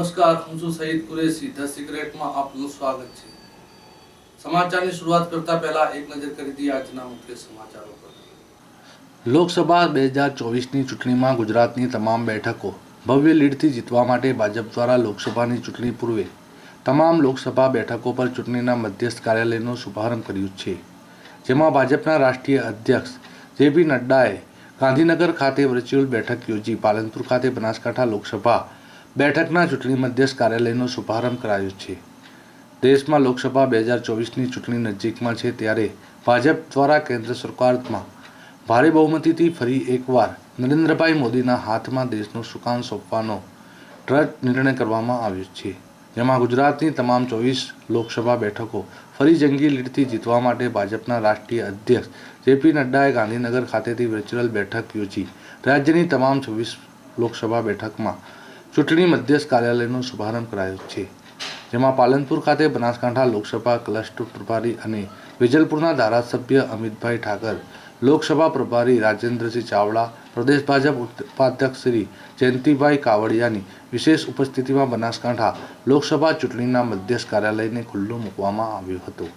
નમસ્કાર, હું છું સઈદ કુરેશી, ધ સિક્રેટમાં આપનું સ્વાગત છે. સમાચારની શરૂઆત કરતા પહેલા એક નજર કરી દઈએ આજના મુખ્ય સમાચારો પર. લોકસભા બે હજાર ચોવીસની ચૂંટણીમાં ગુજરાતની તમામ બેઠકો ભવ્ય લીડથી જીતવા માટે ભાજપ દ્વારા લોકસભાની ચૂંટણી પૂર્વે તમામ લોકસભા બેઠકો પર ચૂંટણીના મધ્યસ્થ કાર્યાલયનો શુભારંભ કર્યો છે. જેમાં ભાજપના રાષ્ટ્રીય અધ્યક્ષ જેપી નડ્ડાએ ગાંધીનગર ખાતે વર્ચ્યુઅલ બેઠક યોજી પાલનપુર ખાતે બનાસકાંઠા લોકસભા બેઠકના ચૂંટણી મધ્યસ્થ કાર્યાલયનો શુભારંભ કરાયો છે. દેશમાં લોકસભા બે હજાર ચોવીસની ચૂંટણી નજીકમાં છે ત્યારે ભાજપ દ્વારા કેન્દ્ર સરકારમાં ભારે બહુમતીથી ફરી એકવાર નરેન્દ્રભાઈ મોદીના હાથમાં દેશનું સુકાન સોંપવાનો ટ્રસ્ટ નિર્ણય કરવામાં આવ્યો છે. જેમાં ગુજરાતની તમામ ચોવીસ લોકસભા બેઠકો ફરી જંગી લીડથી જીતવા માટે ભાજપના રાષ્ટ્રીય અધ્યક્ષ જેપી નડ્ડાએ ગાંધીનગર ખાતેથી વર્ચ્યુઅલ બેઠક યોજી. રાજ્યની તમામ ચોવીસ લોકસભા બેઠકમાં ચૂંટણી મધ્યસ્થ કાર્યાલયનો શુભારંભ કરાયો છે, જેમાં પાલનપુર ખાતે બનાસકાંઠા લોકસભા ક્લસ્ટર પ્રભારી અને વિજલપુરના ધારાસભ્ય અમિતભાઈ ઠાકર, લોકસભા પ્રભારી રાજેન્દ્રસિંહ ચાવડા, પ્રદેશ ભાજપ ઉપાધ્યક્ષ શ્રી જયંતિભાઈ કાવડિયાની વિશેષ ઉપસ્થિતિમાં બનાસકાંઠા લોકસભા ચૂંટણીના મધ્યસ્થ કાર્યાલયને ખુલ્લું મૂકવામાં આવ્યું હતું.